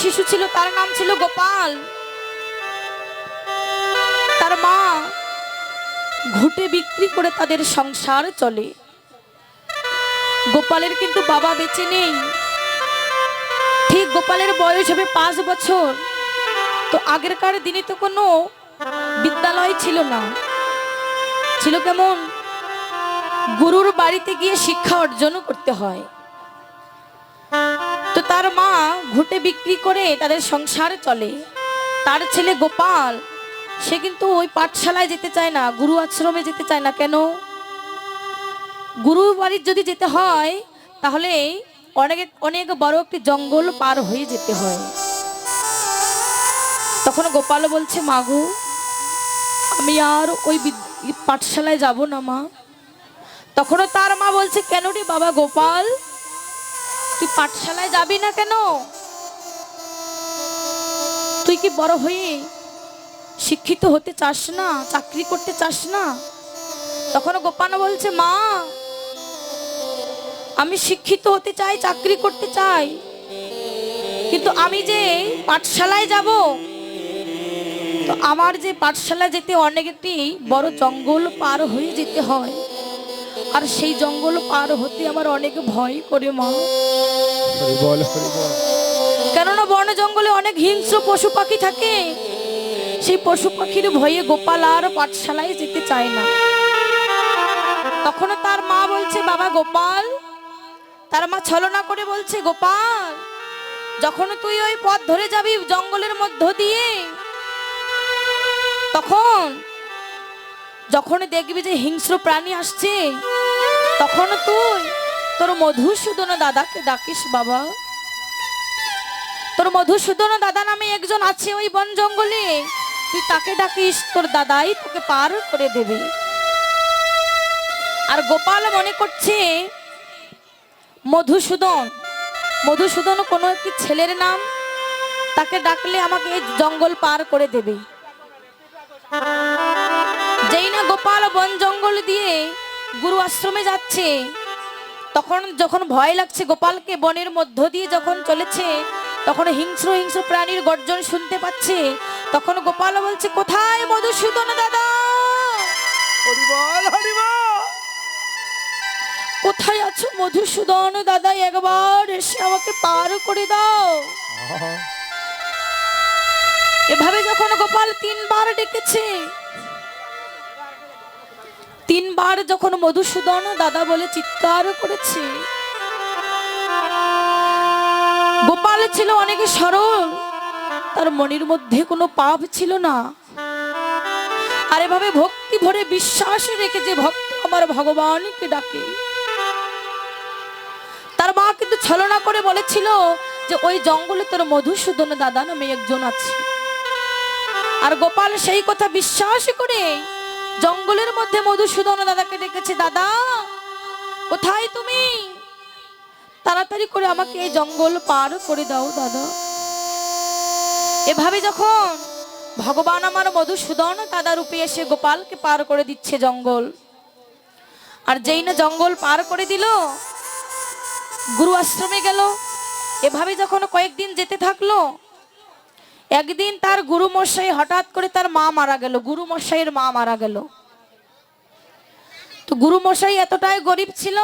শিশু ছিল, তার নাম ছিল গোপাল। তার মা ঘুটে বিক্রি করে তাদের সংসার চলে। গোপালের কিন্তু বাবা বেঁচে নেই। ঠিক গোপালের বয়স হবে পাঁচ বছর। তো আগেরকার দিনে তো কোনো বিদ্যালয় ছিল না। ছিল কেমন? গুরুর বাড়িতে গিয়ে শিক্ষা অর্জন করতে হয়। ঘুটে বিক্রি করে তাদের সংসার চলে। তার ছেলে গোপাল, সে কিন্তু ওই পাঠশালায় যেতে চায় না, গুরু আশ্রমে যেতে চায় না কেন? গুরু বাড়ির যদি যেতে হয়, তাহলে অনেক অনেক বড় একটি জঙ্গল পার হয়ে যেতে হয়। তখন গোপাল বলছে মাগু আমি আর ওই পাঠশালায় যাব না, মা। তখনও তার মা বলছে, কেন রে বাবা গোপাল? তুই পাঠশালায় যাবি না কেন? তুই কি বড় হয়ে শিক্ষিত হতে চাস না, চাকরি করতে চাস না? তখন গোপাল বলছে, মা, আমি শিক্ষিত হতে চাই, চাকরি করতে চাই, কিন্তু আমি যে পাঠশালায় যাব, তো আমার যে পাঠশালায় যেতে অনেক একটি বড় জঙ্গল পার হয়ে যেতে হয়। আর সেই জঙ্গল পার হতে আমার অনেক ভয় করে, মা। বল। কেননা বন জঙ্গলে অনেক হিংস্র পশু পাখি থাকে। সেই পশু পাখির ভয়ে গোপাল আর পাঠশালায় যেতে চায় না। তখন তার মা বলছে, বাবা গোপাল। তার মা ছলনা করে বলছে, গোপাল, যখন তুই ওই পথ ধরে যাবি জঙ্গলের মধ্য দিয়ে, তখন, যখন দেখবি যে হিংস্র প্রাণী আসছে, তখন তুই তোর মধুসূদন দাদাকে ডাকিস, বাবা। তোর মধুসূদন দাদা নামে একজন আছে ওই বন জঙ্গলে। তুই তাকে ডাকিস, তোর দাদাই তোকে পার করে দেবে। আর গোপাল মনে করছে, মধুসূদন মধুসূদন কোনো একটি ছেলের নাম তাকে ডাকলে আমাকে এই জঙ্গল পার করে দেবে। যেই না গোপাল বন জঙ্গল দিয়ে গুরু আশ্রমে যাচ্ছে, তখন যখন ভয় লাগছে গোপালকে, বনের মধ্য দিয়ে যখন চলেছে তখন হিংস্র হিংস্র প্রাণীর গর্জন শুনতে পাচ্ছে। তখন গোপাল বলছে কোথায় মধুসূদন দাদা? কোথায় আছো মধুসূদন দাদা? একবার এসে আমাকে পার করে দাও। এভাবে যখন গোপাল তিনবার ডেকেছে তিনবার যখন মধুসূদন দাদা বলে চিৎকার করেছে গোপাল ছিল অনেক সরল, তার মনের মধ্যে কোনো পাপ ছিল না। আর এভাবে ভক্তি ভরে বিশ্বাস রেখে যে ভক্ত আমার ভগবানকে ডাকে, তার মা কিন্তু ছলনা করে বলেছিল যে, ওই জঙ্গলে তোর মধুসূদন দাদা নামে একজন আছে। আর গোপাল সেই কথা বিশ্বাস করে জঙ্গলের মধ্যে মধুসূদন দাদাকে ডেকেছে, দাদা, কোথায় তুমি? তাড়াতাড়ি করে আমাকে এই জঙ্গল পার করে দাও, দাদা। এভাবে যখন ভগবান আমার মধুসূদন দাদা রূপে এসে গোপালকে পার করে দিচ্ছে জঙ্গল, আর যেই না জঙ্গল পার করে দিল, গুরু আশ্রমে গেল। এভাবে যখন কয়েকদিন যেতে থাকল, একদিন তার গুরু মশাই হঠাৎ করে তার মা মারা গেল, গুরু মশাইয়ের মা মারা গেল। তো গুরু মশাই এতটাই গরিব ছিল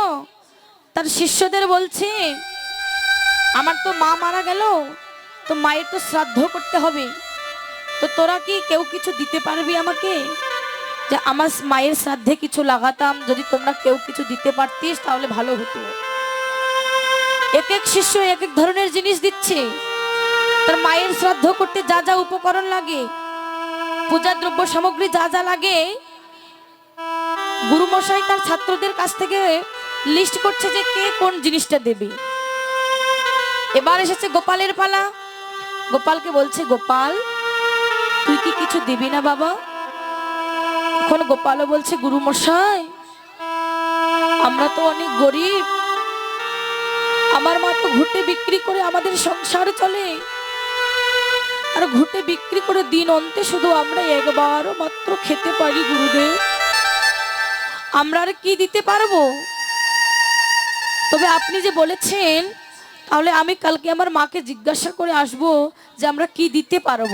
তার শিষ্যদের বলছে, আমার তো মা মারা গেল, তো মায়ের তো শ্রাদ্ধ করতে হবে। তো তোরা কি কেউ কিছু দিতে পারবি আমাকে? যে আমার মায়ের শ্রাদ্ধে কিছু লাগাতাম, যদি তোমরা কেউ কিছু দিতে পারতিস, তাহলে ভালো হতো। এক এক শিষ্য এক এক ধরনের জিনিস দিচ্ছে। তার মায়ের শ্রাদ্ধ করতে যা যা উপকরণ লাগে, পূজা দ্রব্য সামগ্রী যা যা লাগে, গুরুমশাই তার ছাত্রদের কাছ থেকে লিস্ট করছে যে কে কোন জিনিসটা দেবে। এবার এসেছে গোপালের পালা। গোপালকে বলছে, গোপাল, তুই কি কিছু দিবি না বাবা? এখন গোপালও বলছে গুরুমশাই আমরা তো অনেক গরিব। আমার মা তো ঘুটে বিক্রি করে আমাদের সংসার চলে। আর ঘুটে বিক্রি করে দিন অন্তে শুধু আমরা একবারও মাত্র খেতে পারি গুরুদেব। আমরা আর কি দিতে পারব? তবে আপনি যে বলেছেন, তাহলে আমি কালকে আমার মাকে জিজ্ঞাসা করে আসব যে আমরা কি দিতে পারব।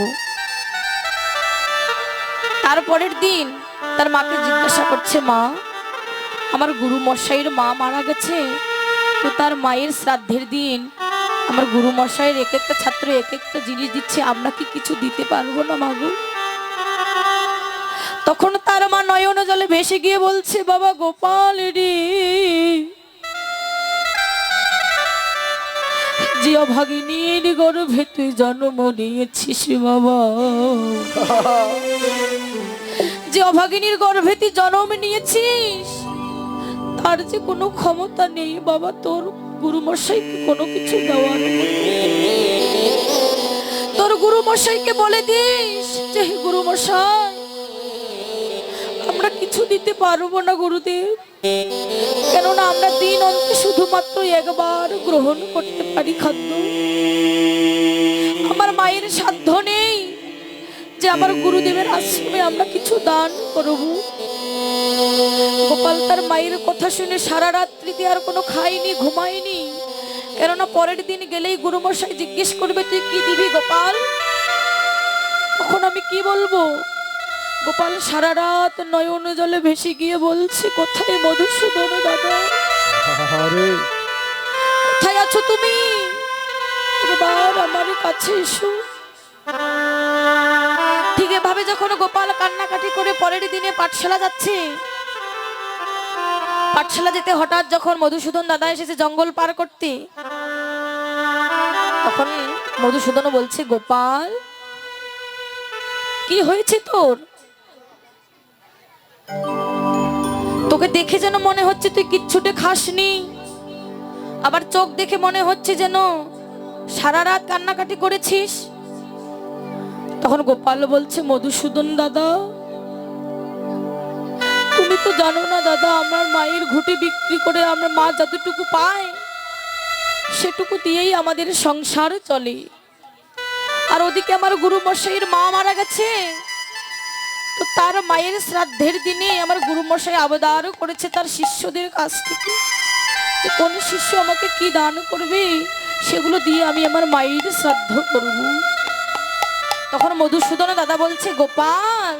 তারপরের দিন তার মাকে জিজ্ঞাসা করছে, মা, আমার গুরু মশাইয়ের মা মারা গেছে, তো তার মায়ের শ্রাদ্ধের দিন আমার গুরু মশাইয়ের এক একটা ছাত্র এক একটা জিনিস দিচ্ছে, আমরা কি কিছু দিতে পারব না মাগু তখন তার মা নয়ন জলে ভেসে গিয়ে বলছে, বাবা গোপাল রে যে অভাগিনীর গর্ভে তুই জন্ম নিয়েছিস বাবা। যে অভাগিনীর গর্ভে তুই জন্ম নিয়েছিস, তার যে কোনো ক্ষমতা নেই বাবা, তোর গুরু মশাইকে কোনো কিছু দেওয়ার তোর গুরু মশাইকে বলে দিস যে, হে গুরু মশাই আমরা কিছু দিতে পারব না গুরুদেব। কেননা আমরা দিন অন্তে শুধুমাত্র একবার গ্রহণ করতে পারি খাদ্য। আমার মায়ের সাধ্য নেই যে আমার গুরুদেবের আশ্রমে আমরা কিছু দান করব। গোপাল তার মায়ের কথা শুনে সারা রাত্রিতে আর কোনো খাইনি ঘুমায়নি। কেননা পরের দিন গেলেই গুরুমশাই জিজ্ঞেস করবে, তুই কি দিবি গোপাল? তখন আমি কি বলব? গোপাল সারা রাত নয়ন জলে ভেসে গিয়ে বলছে কোথায় মধুসূদন দাদা? কোথায় আছো তুমি? আমার কাছে এসো। ঠিক এভাবে যখন গোপাল কান্নাকাটি করে পরের দিনে পাঠশালা যাচ্ছে পাঠশালা যেতে হঠাৎ যখন মধুসূদন দাদা এসেছে জঙ্গল পার করতে তখন মধুসূদন বলছে গোপাল কি হয়েছে তোর? তোকে দেখে যেন মনে হচ্ছে তুই কিচ্ছুটে খাসনি। আবার চোখ দেখে মনে হচ্ছে যেন সারা রাত কান্নাকাটি করেছিস। তখন গোপাল বলছে, মধুসূদন দাদা, তুমি তো জানো না দাদা, আমার মায়ের ঘুটি বিক্রি করে আমরা মা যতটুকু পায়, সেটুকু দিয়েই আমাদের সংসার চলে। আর ওদিকে আমার গুরু মশাইয়ের মা মারা গেছে। তো তার মায়ের শ্রাদ্ধের দিনে আমার গুরু মশাই আবেদন করেছে তার শিষ্যদের কাছ থেকে যে কোন শিষ্য আমাকে কি দান করবে, সেগুলো দিয়ে আমি আমার মায়ের শ্রাদ্ধ করব। তখন মধুসূদন দাদা বলছে, গোপাল,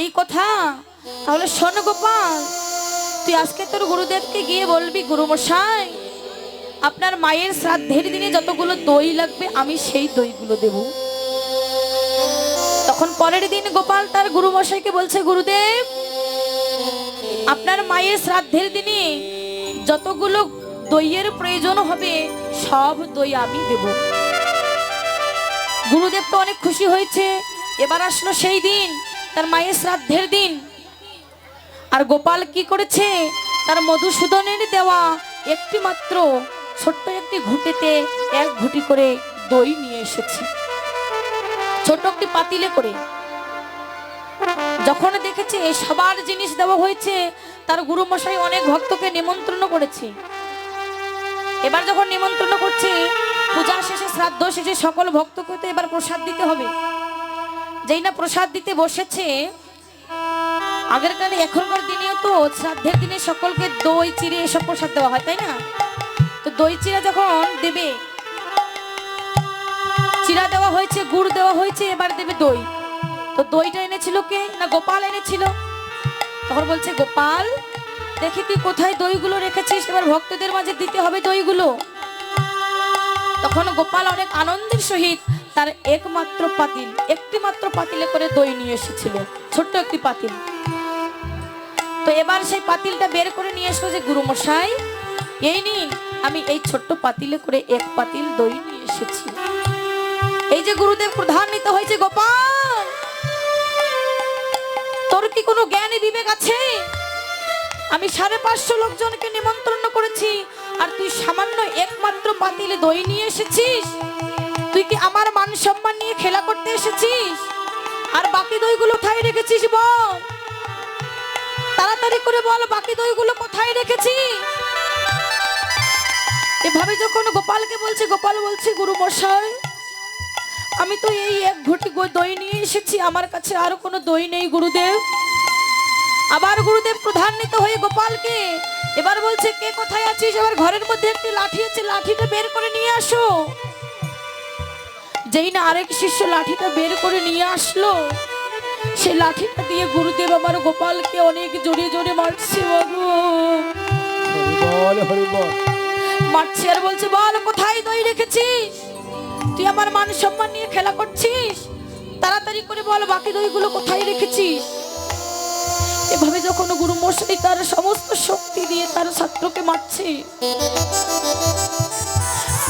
এই কথা? তাহলে শোন গোপাল, তুই আজকে তোর গুরুদেবকে গিয়ে বলবি, গুরুমশাই, আপনার মায়ের শ্রাদ্ধের দিনে যতগুলো দই লাগবে, আমি সেই দইগুলো দেব। তখন পরের দিন গোপাল তার গুরুমশাইকে বলছে, গুরুদেব, আপনার মায়ের শ্রাদ্ধের দিনে যতগুলো দইয়ের প্রয়োজন হবে, সব দই আমি দেব। গুরুদেব তো অনেক খুশি হয়েছে। এবার আসলো সেই দিন, তার মায়ের শ্রাদ্ধের দিন। আর গোপাল কি করেছে? তার মধুসূদনের দেওয়া একটি মাত্র ছোট্ট একটি ঘুটিতে এক ঘুটি করে দই নিয়ে এসেছে। ছোট্ট একটি পাতিলে করে। যখন দেখেছে সবার জিনিস দেওয়া হয়েছে, তার গুরু মশাই অনেক ভক্তকে নিমন্ত্রণ করেছে। এবার যখন নিমন্ত্রণ করছে, পূজা শেষে, শ্রাদ্ধ শেষে সকল ভক্তকে তো এবার প্রসাদ দিতে হবে। যেই না প্রসাদ দিতে বসেছে আগের কালে এখনকার দিনেও তো শ্রাদ্ধের দিনে সকলকে দই, চিড়ে এসব প্রসাদ দেওয়া হয়, তাই না? তো দই, চিড়া যখন দেবে চিড়া দেওয়া হয়েছে, গুড় দেওয়া হয়েছে, এবার দেবে দই। তো দইটা এনেছিল কে? না গোপাল এনেছিল? তখন বলছে, গোপাল, দেখি তুই কোথায় দইগুলো রেখেছিস? এবার ভক্তদের মাঝে দিতে হবে দইগুলো। তখন গোপাল অনেক আনন্দের সহিত তার একমাত্র পাতিল একটি মাত্র পাতিলে করে দই নিয়ে এসেছিল, ছোট্ট একটি পাতিল। তো এবার সেই পাতিলটা বের করে নিয়ে এসলো যে গুরুমশাই, এই নিন, আমি এই ছোট্ট পাতিলে করে এক পাতিল দই নিয়ে এসেছি। এই যে গুরুদেব প্রধান নিতে হয়েছে, গোপাল। তোর কি কোনো জ্ঞানী বিবেক আছে? আমি সাড়ে পাঁচশো লোকজনকে নিমন্ত্রণ করেছি, আর তুই সামান্য একমাত্র পাতিলে দই নিয়ে এসেছিস? তুই কি আমার মান সম্মান নিয়ে খেলা করতে এসেছিস? আর বাকি দইগুলো কোথায় রেখেছিস বল? তাড়াতাড়ি করে বল, বাকি দইগুলো কোথায় রেখেছিস এভাবে যখন গোপালকে বলছে, গোপাল বলছে গুরু মশাই আমি তো এই এক ঘটি দই নিয়ে এসেছি। আমার কাছে আর কোনো দই নেই গুরুদেব। আবার গুরুদেব প্রধান্বিত হয়ে গোপালকে এবার বলছে কে কোথায় আছিস? এবার ঘরের মধ্যে একটি লাঠি আছে লাঠিটা বের করে নিয়ে আসো। যেই না আরেক শিষ্য লাঠিটা বের করে নিয়ে আসলো সে লাঠিটা দিয়ে গুরুদেব আমার গোপালকে অনেক জোরে জোরে মারছে বাবু। বল হরি বল মারছে আর বলছে বল কোথায় দই রেখেছিস? তুই আমার মান সম্মান নিয়ে খেলা করছিস? তাড়াতাড়ি করে বল, বাকি দইগুলো কোথায় রেখেছিস? এভাবে যখন গুরু মশাই তার সমস্ত শক্তি দিয়ে তার ছাত্রকে মারছে,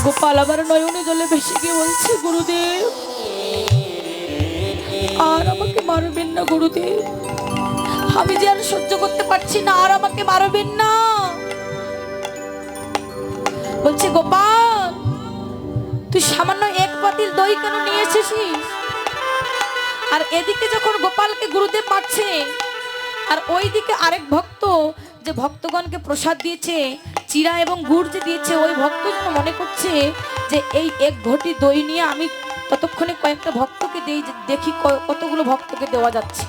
গোপাল আবার নয়নে জলে ভেসে গিয়ে বলছে, গুরুদেব, আর আমাকে মারবেন না গুরুদেব। আমি যে আর সহ্য করতে পারছি না, আর আমাকে মারবেন না। বলছে, গোপাল, তুই সামান্য এক দই কেন নিয়ে এসেছিস? আর এদিকে যখন গোপালকে গুরুদেব মারছে, আর ওইদিকে আরেক ভক্ত যে ভক্তগণকে প্রসাদ দিয়েছে, চিরা এবং গুড় যে দিয়েছে, ওই ভক্ত যেন মনে করছে যে এই এক ঘটি দই নিয়ে আমি ততক্ষণে কয়েকটা ভক্তকে দেই দেখি কতগুলো ভক্তকে দেওয়া যাচ্ছে।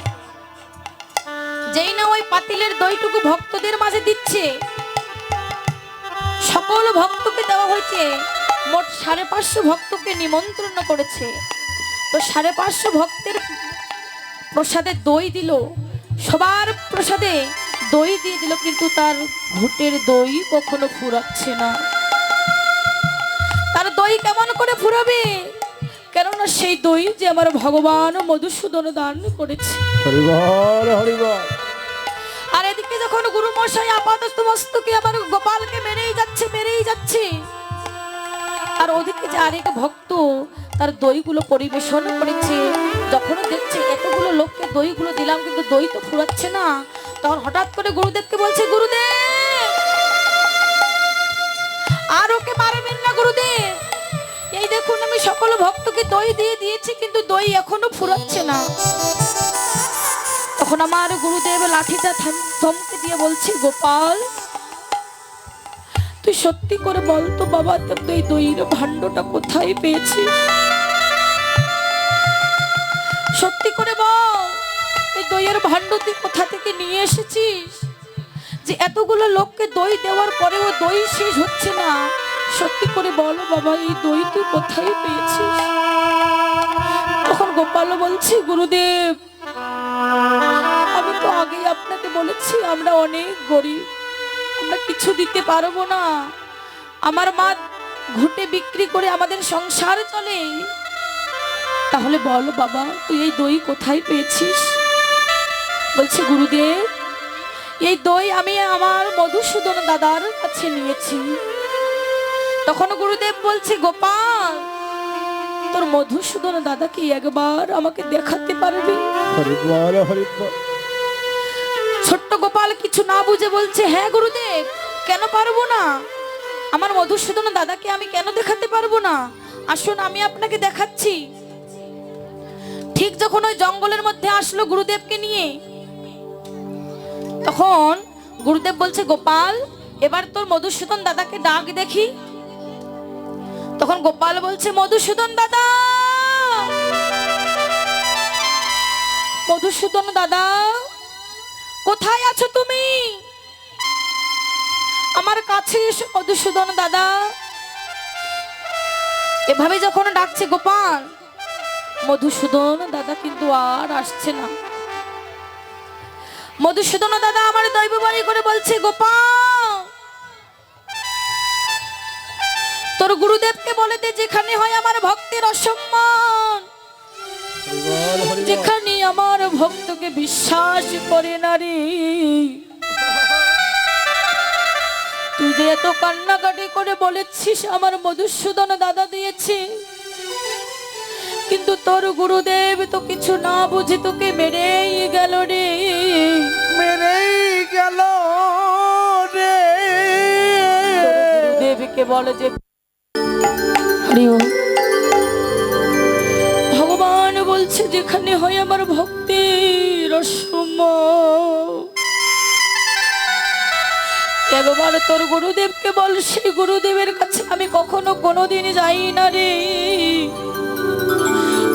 যেই না ওই পাতিলের দইটুকু ভক্তদের মাঝে দিচ্ছে, সকল ভক্তকে দেওয়া হয়েছে। মোট সাড়ে পাঁচশো ভক্তকে নিমন্ত্রণ করেছে। তো সাড়ে পাঁচশো ভক্তের প্রসাদে দই দিল। সবার প্রসাদে দই দিয়ে দিল কিন্তু তার ঘুটের দই কখনো ফুরাচ্ছে না। তার দই কেমন করে ফুরাবে? কেননা সেই দই যে আমার ভগবান মধুসূদন দান করেছে। আর এদিকে যখন গুরু মশাই আপাতত মস্তকে আবার গোপালকে মেরেই যাচ্ছে মেরেই যাচ্ছে। আর ওদিকে যে আরেক ভক্ত তার দইগুলো পরিবেশন করেছে যখন দেখছে এতগুলো লোককে দইগুলো দিলাম, কিন্তু দই তো ফুরাচ্ছে না, তখন হঠাৎ করে গুরুদেবকে বলছে, গুরুদেব! আর ওকে মারবেন না গুরুদেব। এই দেখুন, আমি সকল ভক্তকে দই দিয়ে দিয়েছি, কিন্তু দই এখনও ফুরাচ্ছে না। তখন আমার গুরুদেব লাঠিটা থমকে দিয়ে বলছে, গোপাল তুই সত্যি করে বল তো বাবা তুই এই দইয়ের ভাণ্ডটা কোথায় পেয়েছিস? সত্যি করে বল, এই দইয়ের ভাণ্ড তুই কোথা থেকে নিয়ে এসেছিস? যে এতগুলো লোককে দই দেওয়ার পরেও দই শেষ হচ্ছে না। সত্যি করে বলো বাবা, এই দই তুই কোথায় পেয়েছিস? তখন গোপাল বলছে, গুরুদেব, আমি তো আগেই আপনাকে বলেছি, আমরা অনেক গরিব। আমরা কিছু দিতে পারব না। আমার মা ঘুটে বিক্রি করে আমাদের সংসার চলে। তাহলে বল বাবা, তুই এই দই কোথায় পেয়েছিস? বলছে, গুরুদেব, এই দই আমি আমার মধুসূদন দাদার কাছে নিয়েছি। তখন গুরুদেব বলছে, গোপাল, তোর মধুসূদন দাদাকে একবার আমাকে দেখাতে পারবি? হরি বল হরি বল ছোট্ট গোপাল কিছু না বুঝে বলছে হ্যাঁ গুরুদেব, কেন পারব না? আমার মধুসূদন দাদাকে আমি কেন দেখাতে পারব না? আসুন, আমি আপনাকে দেখাচ্ছি। ঠিক যখন ওই জঙ্গলের মধ্যে আসলো গুরুদেবকে নিয়ে, তখন গুরুদেব বলছে, গোপাল, এবার তোর মধুসূদন দাদাকে ডাক দেখি। তখন গোপাল বলছে, মধুসূদন দাদা! মধুসূদন দাদা কোথায় আছো তুমি? আমার কাছে এসো মধুসূদন দাদা। এভাবে যখন ডাকছে গোপাল মধুসূদন দাদা কিন্তু আর আসছে না। মধুসূদন দাদা আমার দৈব বাড়ি করে বলছে গোপাল তোর গুরুদেবকে বলে দে যেখানে হয় আমার ভক্তের অসম্মান। যেখানে আমার ভক্তকে বিশ্বাস করে না রে। তুই যে এত কান্নাকাটি করে বলেছিস আমার মধুসূদন দাদা দিয়েছি। কিন্তু তোর গুরুদেব তো কিছু না বুঝে তোকে মেরেই গেল রে। মেরেই গেল রে। গুরুদেবকে বলে যে হরি ওম। ভগবান বলছে যেখানে হয় আমার ভক্তির অসম্মান একবার তোর গুরুদেবকে বল, সেই গুরুদেবের কাছে আমি কখনো কোনোদিন যাই না রে।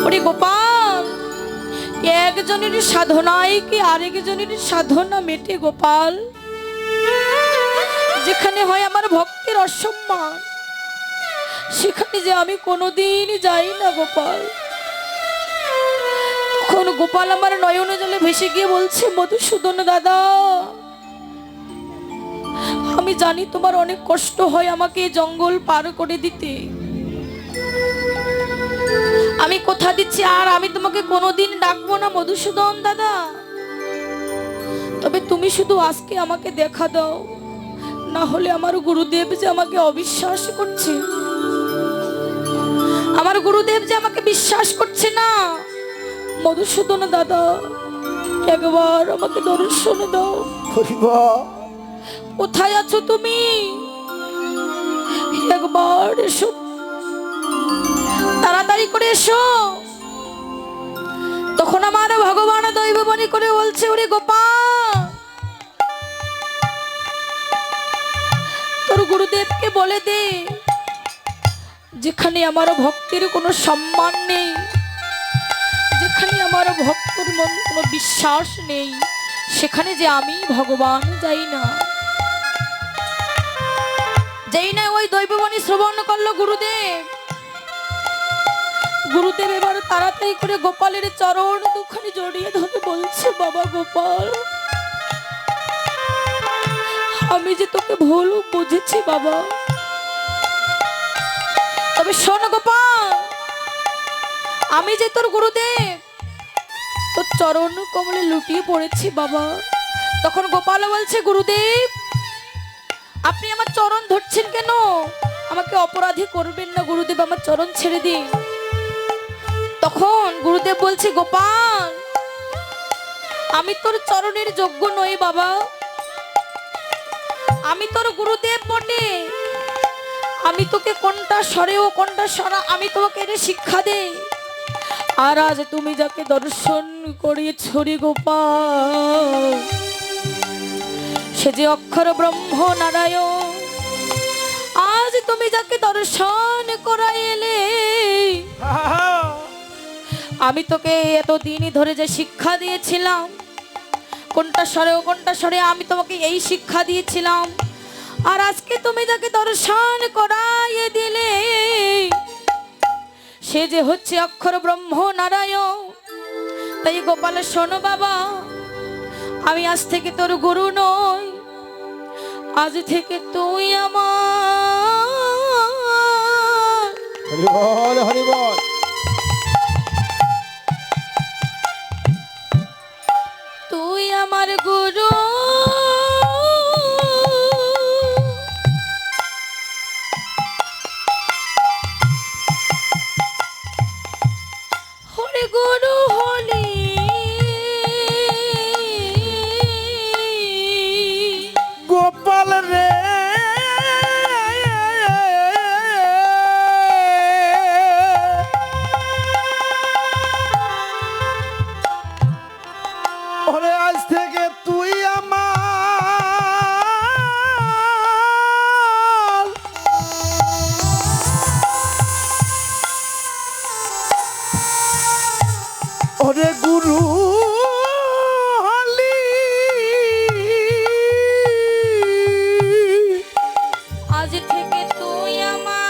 ওরে গোপাল একজনের সাধনায় কি আরেকজনের সাধনা মেটে গোপাল? যেখানে হয় আমার ভক্তের অসম্মান, সেখানে যে আমি কোনোদিন যাই না গোপাল। তখন গোপাল আমার নয়ন জলে ভেসে গিয়ে বলছে, মধুসূদন দাদা, আমি জানি তোমার অনেক কষ্ট হয় আমাকে জঙ্গল পার করে দিতে। আমি কথা দিচ্ছি, আর আমি তোমাকে কোনোদিন ডাকবো না, মধুসূদন দাদা। তবে তুমি শুধু আজকে আমাকে দেখা দাও। না হলে আমার গুরুদেব যে আমাকে অবিশ্বাস করছে। আমার গুরুদেব যে আমাকে বিশ্বাস করছে না। মধুসূদন দাদা একবার আমাকে দর্শন দাও। কোথায় আছো তুমি? একবার এসো। তাড়াতাড়ি করে এসো। তখন আমার ভগবান দৈববাণী করে বলছে ওরে গোপাল! তোর গুরুদেবকে বলে দে যেখানে আমার ভক্তির কোনো সম্মান নেই। আমার ভক্তর মন কোনো বিশ্বাস নেই। সেখানে যে আমি ভগবান যাই না। যেই না ওই দৈববাণী শ্রবণ করল গুরুদেব। গুরুদেব এবার তাড়াতাড়ি করে গোপালের চরণ দুখানি জড়িয়ে ধরে বলছে, বাবা গোপাল, আমি যে তোকে ভুল বুঝেছি বাবা। তবে শোন গোপাল, আমি যে তোর গুরুদেব তোর চরণ কমলে লুটিয়ে পড়েছি বাবা। তখন গোপাল বলছে, গুরুদেব, আপনি আমার চরণ ধরছেন কেন? আমাকে অপরাধী করবেন না, গুরুদেব, আমার চরণ ছেড়ে দিন। তখন গুরুদেব বলছে, গোপাল, আমি তোর চরণের যোগ্য নই বাবা। আমি তোর গুরুদেব বটে। আমি তোকে কোনটা সরে ও কোনটা সরা, আমি তোমাকে এটা শিক্ষা দেই। আর আজ তুমি যাকে দর্শন করিয়েছ রে গোপাল। সে যে অক্ষর ব্রহ্ম নারায়ণ, আজ তুমি যাকে দর্শন করাইলে, আমি তোকে এতদিনই ধরে যে শিক্ষা দিয়েছিলাম, কোনটা স্বরে ও কোনটা স্বরে আমি তোমাকে এই শিক্ষা দিয়েছিলাম। আর আজকে তুমি যাকে দর্শন করাইয়ে দিলে, সে যে হচ্ছে অক্ষর ব্রহ্ম নারায়ণ তাই গোপাল শোনো বাবা আমি আজ থেকে তোর গুরু নই। আজ থেকে তুই আমার। হরিবল হরিবল তুই আমার গুরু আজ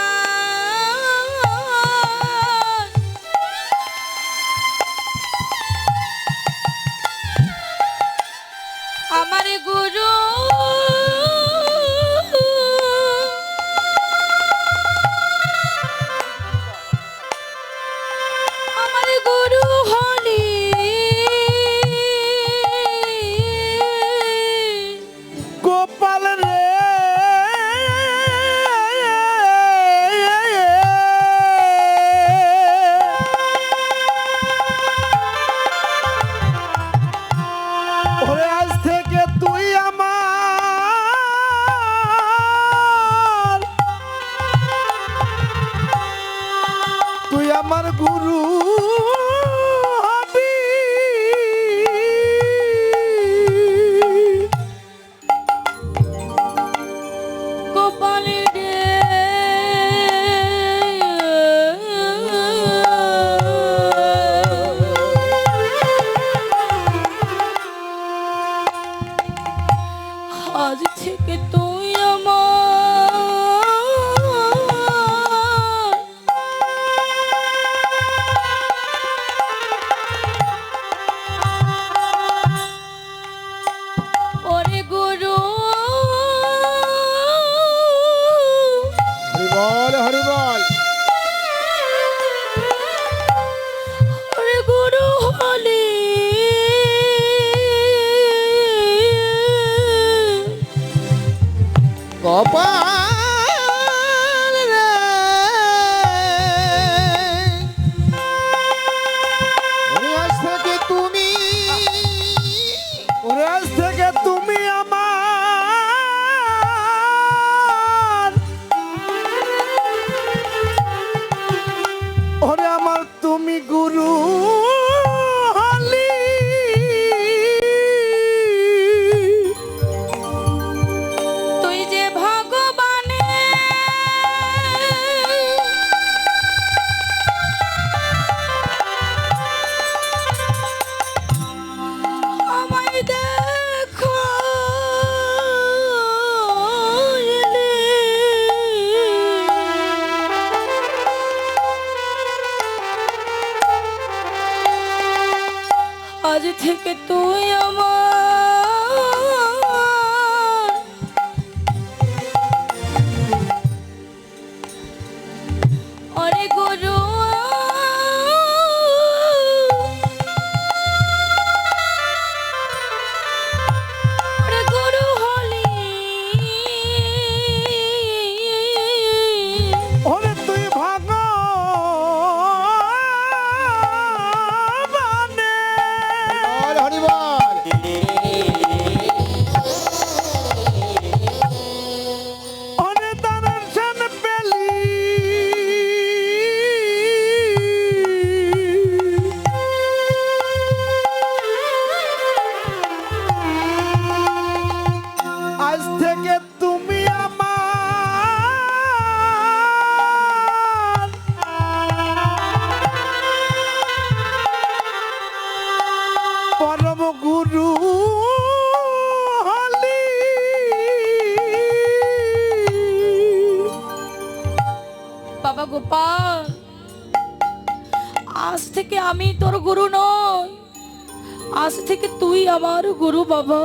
আমার গুরু বাবা।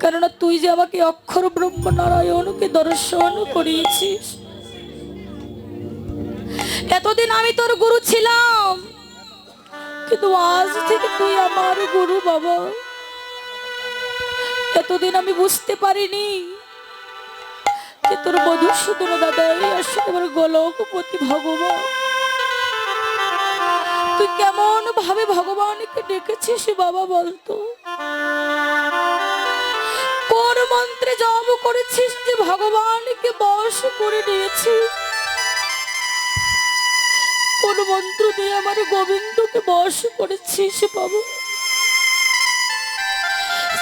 কেননা তুই যে আমাকে অক্ষর ব্রহ্ম নারায়ণকে দর্শন করিয়েছিস। এতদিন আমি তোর গুরু ছিলাম। কিন্তু আজ থেকে তুই আমার গুরু বাবা। এতদিন আমি বুঝতে পারিনি যে তোর মধুসূদন দাদাই আসলে আমার গোলকপতি ভগবান। তুই কেমন ভাবে ভগবানকে ডেকেছিস বাবা বলতো? কোন মন্ত্রে জব করেছিস যে ভগবানকে বশ করে নিয়েছিস কোন মন্ত্র দিয়ে আমার গোবিন্দকে বশ করেছিস বাবা?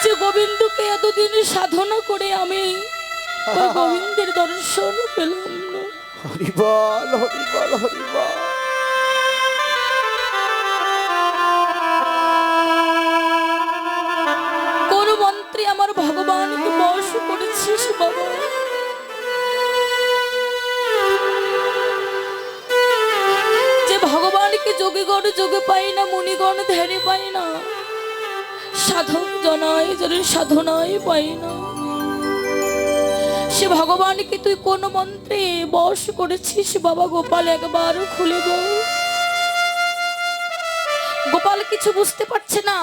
যে গোবিন্দকে এতদিন সাধনা করে আমি গোবিন্দের দর্শন পেলাম না। হরি বল হরি আমার ভগবানকে বশ করেছিস বাবা যে ভগবানকে যোগীগণ যোগে পাই না, মুনিগণ ধ্যানে পাই না সাধন জনায় জনের সাধনায় পাই না। সে ভগবানকে তুই কোন মন্ত্রে বশ করেছিস বাবা গোপাল? একবার খুলে বল। গোপাল কিছু বুঝতে পারছে না।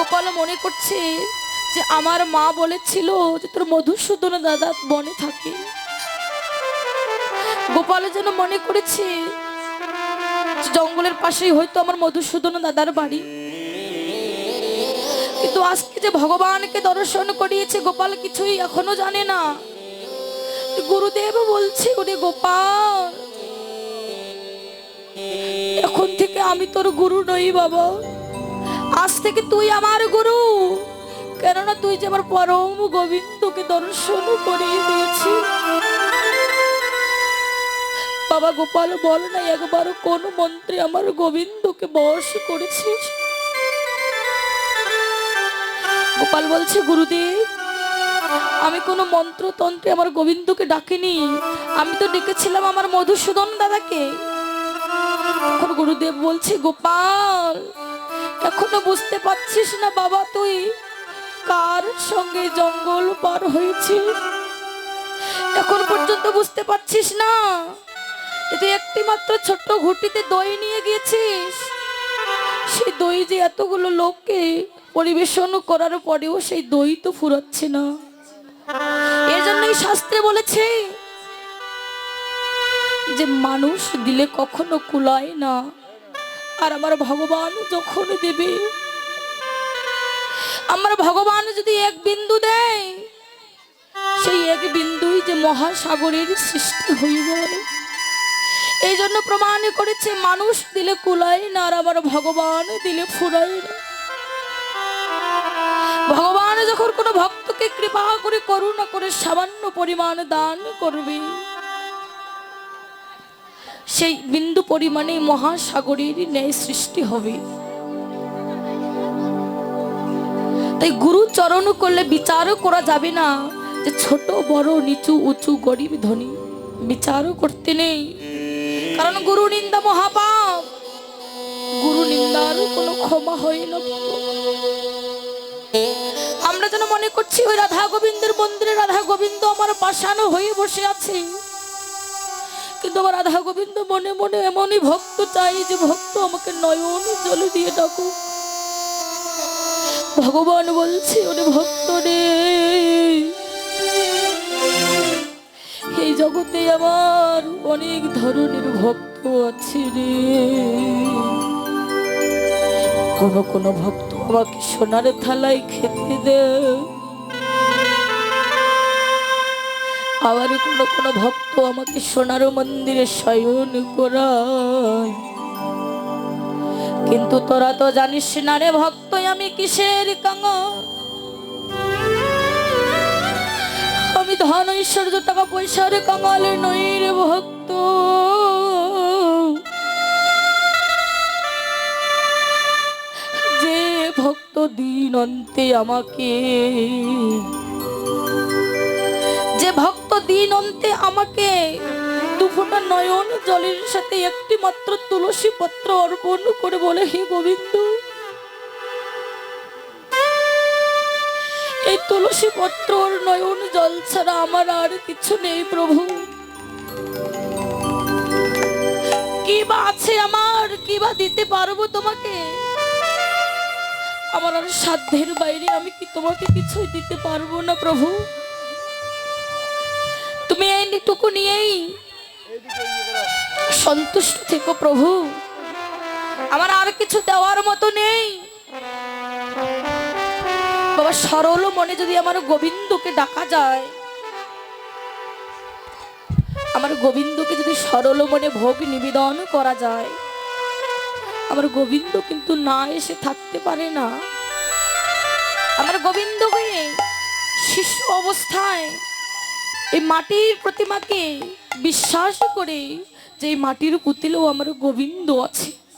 গোপাল মনে করছে যে আমার মা বলেছিল যে তোর মধুসূদন দাদা বনে থাকে। গোপাল যেন মনে করেছে জঙ্গলের পাশেই হয়তো আমার মধুসূদন দাদার বাড়ি। কিন্তু আজকে যে ভগবানকে দর্শন করিয়েছে, গোপাল কিছুই এখনও জানে না। গুরুদেব বলছে, ওরে গোপাল, এখন থেকে আমি তোর গুরু নই বাবা। আজ থেকে তুই আমার গুরু। কেননা তুই যে আমার পরম গোবিন্দকে দর্শন করিয়ে দিয়েছি বাবা গোপাল, বল না একবার কোন মন্ত্রে আমার গোবিন্দকে বশ করেছিস? গোপাল বলছে, গুরুদেব, আমি কোনো মন্ত্রতন্ত্রে আমার গোবিন্দকে ডাকিনি। আমি তো ডেকেছিলাম আমার মধুসূদন দাদাকে। তখন গুরুদেব বলছে, গোপাল, এখনও বুঝতে পারছিস না বাবা তুই কার সঙ্গে জঙ্গল পার হয়েছিস এখন পর্যন্ত বুঝতে পারছিস না? তুই একটি মাত্র ছোট্ট ঘুটিতে দই নিয়ে গিয়েছিস, সেই দই যে এতগুলো লোককে পরিবেশন করার পরেও সেই দই তো ফুরাচ্ছে না। এর জন্যই শাস্ত্রে বলেছে যে মানুষ দিলে কখনো কুলায় না। আর আমার ভগবান যখন দেবে, আমার ভগবান যদি এক বিন্দু দেয়, সেই এক বিন্দুই যে মহাসাগরের সৃষ্টি হয়ে যায় এই জন্য প্রমাণ করেছে, মানুষ দিলে কুলায় না, আর আমার ভগবান দিলে ফুরায় না। ভগবান যখন কোনো ভক্তকে কৃপা করে, করুণা করে, সামান্য পরিমাণ দান করবে সেই বিন্দু পরিমাণে মহাসাগরের ন্যায় সৃষ্টি হবে। তাই গুরু চরণ করলে বিচারও করা যাবে না যে ছোট, বড়, নিচু, উঁচু, গরিব, ধনী। বিচারও করতে নেই। কারণ গুরু নিন্দা মহাপাপ। গুরু নিন্দার কোনো ক্ষমা হয় না। আমরা যেন মনে করছি, ওই রাধা গোবিন্দের মন্দিরে রাধা গোবিন্দ আমার পাশানো হয়ে বসে আছে। কিন্তু আমার রাধা গোবিন্দ মনে মনে এমনই ভক্ত চাই যে ভক্ত আমাকে নয়ন জল দিয়ে ডাকো। ভগবান বলছে, ওরে ভক্ত রে, এই জগতে আমার অনেক ধরনের ভক্ত আছে রে। কোন কোন ভক্ত আমাকে সোনার থালায় খেতে দেয়। আবার কোনো কোনো ভক্ত আমাকে সোনার মন্দিরে শয়ন করায়। কিন্তু তোরা তো জানিস না রে ভক্ত, আমি কিসের কাঙা আমি ধন ঐশ্বর্য, টাকা পয়সার কাঙালে নই রে ভক্ত। যে ভক্ত দিন অন্তে আমাকে দিন অন্তে আমাকে দুফোটা নয়ন জলের সাথে একটি মাত্র তুলসী পত্র অর্পণ করে বলে, হে গোবিন্দ, এই তুলসী পত্র নয়ন জল ছাড়া আমার আর কিছু নেই প্রভু। কি বা আছে আমার? কি বা দিতে পারব তোমাকে? আমার আর সাধ্যের বাইরে আমি কি তোমাকে কিছুই দিতে পারব না প্রভু? তুমি এইটুকু নিয়েই সন্তুষ্ট থেকো প্রভু। আমার আর কিছু দেওয়ার মতো নেই। বাবা, সরল মনে যদি আমার গোবিন্দকে ডাকা যায়, আমার গোবিন্দকে যদি সরল মনে ভোগ নিবেদন করা যায়, আমার গোবিন্দ কিন্তু না এসে থাকতে পারে না। আমার গোবিন্দ হয়ে শিশু অবস্থায় এই মাটির প্রতিমাকে বিশ্বাস করে যে মাটির পুতিলেও আমার গোবিন্দ আছে।